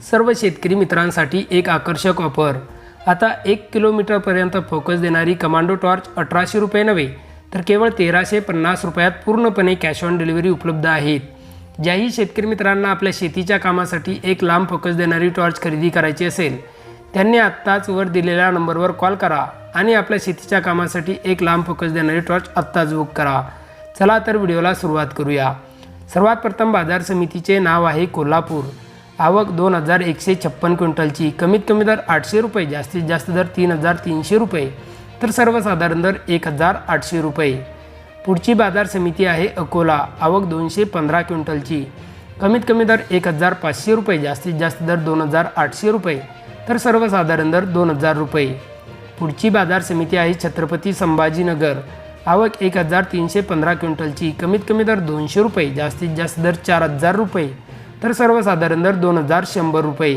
सर्व शेतकरी मित्रांसाठी एक आकर्षक ऑफर. आता एक किलोमीटरपर्यंत फोकस देणारी कमांडो टॉर्च अठराशे रुपये नव्हे तर केवळ तेराशे पन्नास रुपयात पूर्णपणे कॅश ऑन डिलिव्हरी उपलब्ध आहेत. ज्याही शेतकरी मित्रांना आपल्या शेतीच्या कामासाठी एक लांब फोकस देणारी टॉर्च खरेदी करायची असेल त्यांनी आत्ताच वर दिलेल्या नंबरवर कॉल करा आणि आपल्या शेतीच्या कामासाठी एक लांब फोकस देणारी टॉर्च आत्ताच बुक करा. चला तर व्हिडिओला सुरुवात करूया. सर्वात प्रथम बाजार समितीचे नाव आहे कोल्हापूर. आवक दोन हजार एकशे छप्पन क्विंटलची. कमीत कमी दर आठशे रुपये जास्तीत जास्त दर तीन हजार तीनशे रुपये. तर सर्वसाधारण दर एक हजार आठशे रुपये. पुढची बाजार समिती आहे अकोला आवक दोनशे पंधरा क्विंटलची. कमीत कमी दर एक हजार पाचशे रुपये जास्तीत जास्त दर दोन हजार आठशे रुपये. तर सर्वसाधारण दर दोन हजार रुपये. पुढची बाजार समिती आहे छत्रपती संभाजीनगर आवक एक हजार तीनशे पंधरा क्विंटलची. कमीत कमी दर दोनशे रुपये जास्तीत जास्त दर चार हजार रुपये. तर सर्वसाधारण दर दोन हजार शंभर रुपये.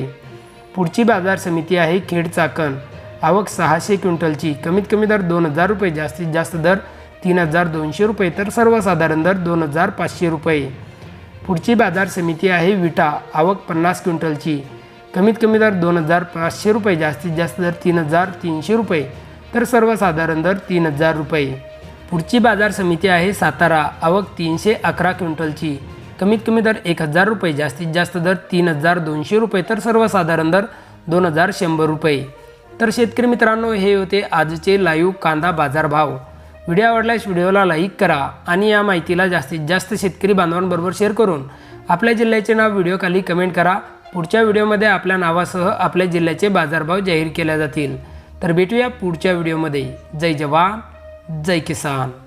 पुढची बाजार समिती आहे खेड चाकण. आवक सहाशे क्विंटलची. कमीत कमी दर दोन हजार रुपये जास्तीत जास्त दर तीन हजार दोनशे रुपये तर सर्वसाधारण दर दोन हजार पाचशे रुपये. पुढची बाजार समिती आहे विटा. आवक पन्नास क्विंटलची. कमीत कमी दर दोन हजार पाचशे रुपये जास्तीत जास्त दर तीन हजार तीनशे रुपये तर सर्वसाधारण दर तीन हजार रुपये. पुढची बाजार समिती आहे सातारा. आवक तीनशे अकरा क्विंटलची. कमीत कमी दर एक हजार रुपये जास्तीत जास्त दर तीन हजार दोनशे रुपये तर सर्वसाधारण दर दोन हजार शंभर रुपये. तर शेतकरी मित्रांनो हे होते आजचे लाईव्ह कांदा बाजारभाव व्हिडिओ आवडल्यास व्हिडिओला लाईक करा आणि या माहितीला जास्तीत जास्त शेतकरी बांधवांबरोबर शेअर करून आपल्या जिल्ह्याचे नाव व्हिडिओखाली कमेंट करा. पुढच्या व्हिडिओमध्ये आपल्या नावासह आपल्या जिल्ह्याचे बाजारभाव जाहीर केले जातील. तर भेटूया पुढच्या व्हिडिओमध्ये. जय जवान जय किसान.